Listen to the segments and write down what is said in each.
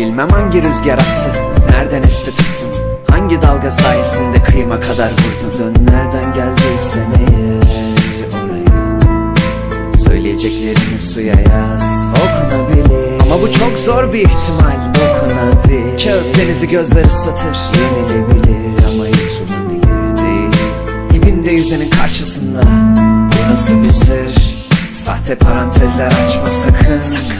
Bilmem hangi rüzgar attı Nereden esti tuttun Hangi dalga sayesinde kıyıma kadar vurdun Dön nereden geldiysen eğer oraya. Söyleyeceklerini suya yaz. Okunabilir. Ama bu çok zor bir ihtimal. Dokunabilir Kağıt denizi gözler ıslatır. Yenilebilir ama yutulabilir değil. Dibinde yüzenin karşısında. Bu nasıl bir sır? Sahte parantezler açma Sakın. Sakın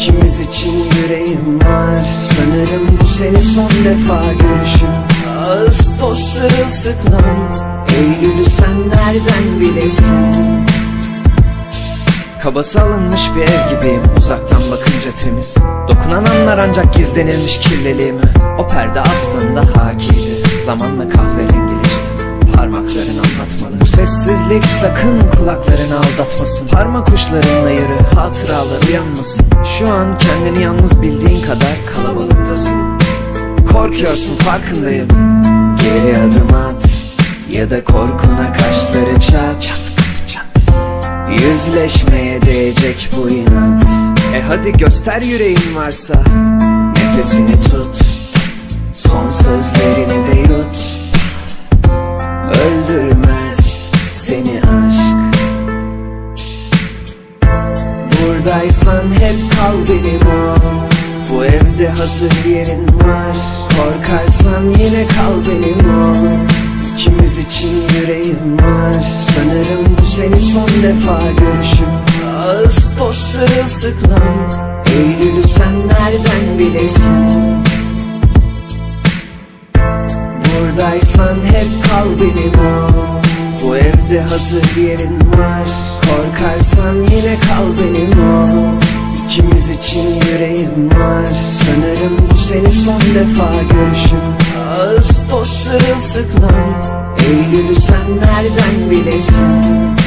İkimiz için yüreğim var. Sanırım bu seni son defa görüşüm Ağustos sırılsıklam. Eylül'ü sen nereden bilesin? Kabası alınmış bir ev gibiyim. Uzaktan bakınca temiz. Dokunan anlar ancak gizlenilmiş kirliliğimi O perde aslında hakiydi. Zamanla kahverengileşti Parmakların anlatmalı. Bu sessizlik sakın kulaklarını aldatmasın. Parmak uçlarınla yürü hatıralar uyanmasın. Şu an kendini yalnız bildiğin kadar kalabalıktasın. Korkuyorsun farkındayım. Geri adım at Ya da korkuna kaşları çat Çat. Yüzleşmeye değecek bu inat. E hadi göster yüreğin varsa. Nefesini tut. Son sözlerini de yut Buradaysan hep kal benim o. Bu evde hazır yerin var. Korkarsan yine kal benim o. İkimiz için yüreğim var. Sanırım bu seni son defa görüşüm Ağustos sırılsıklam Eylül'ü sen nereden bilesin? Buradaysan hep kal benim o Evde hazır yerin var. Korkarsan yine kal benim o. İkimiz için yüreğim var. Sanırım bu seni son defa görüşüm Ağustos sırılsıklam. Eylül'ü sen nereden bilesin